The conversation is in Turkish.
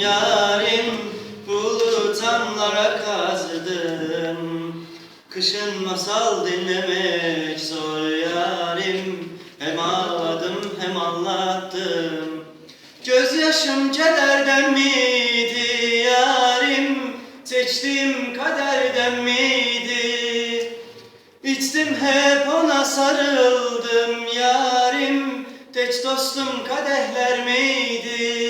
yarim Bulutamlara kazdım Kışın masal dinlemek zor yarim. Hem ağladım hem anlattım. Gözyaşım kederden miydi yarim? Seçtiğim kaderden miydi? İçtim hep ona sarıldım yarim. Teç dostum kadehler miydi?